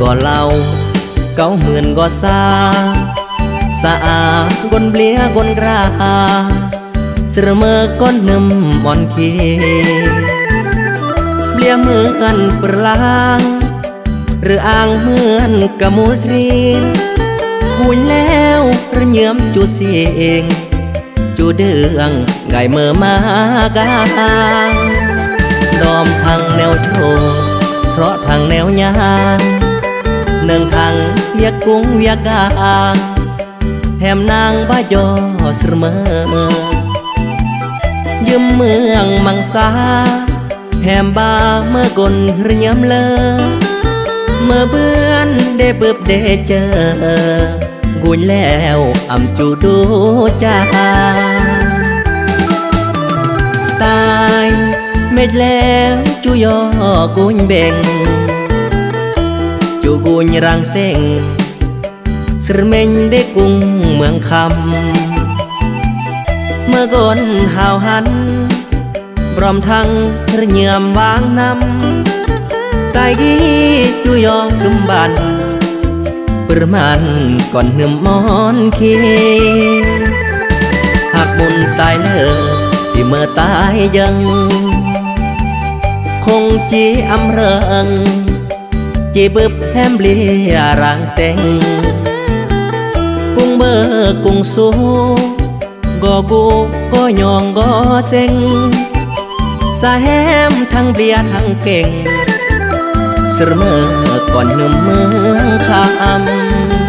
เก้าหมื่นก็ซาสะอาดกนเบลียกนกราเสมอก้นนึมมอนเคเบลียเหมือนปลางหรืออ่างเหมือนกะมูลทรีนกุยแล้วระเยือมจูเสียงจูเดืองไก่เมื่อมากาดอมทางแนวโชเพราะทางแนวยางเนื่ องทางเวียกกุ้งเวียกกางแถมนางบ้ายอเสมอ ยืมเมืองมังสาแถมบาเมื่อกลเรียมเลอ เมื่อเบื่อนได้เบิบได้เจอ กุยแล้วอำจูดูจาตายเม็ ดแล้วจูยอกุญเบ่งจูกุญรังเส้งสรเมงได้กุ้งเมืองคำ เมื่อก่อนหาวหันพร้อมทั้งระเยือมวางนำกายดีจูยองกึมบันประมาณก่อนหนึ่มมอนเคหากบุญตายเลยที่เมื่อตายยัง คงจีอำเริงีบึบแฮมเบลียรางเซงกุ้งเบอร์กุ้งสูกอกูก็ยองก็เซงสาแฮมทั้งเบียร์ทั้งเก่งเสมอก่อนหนุ่มเมืองคำ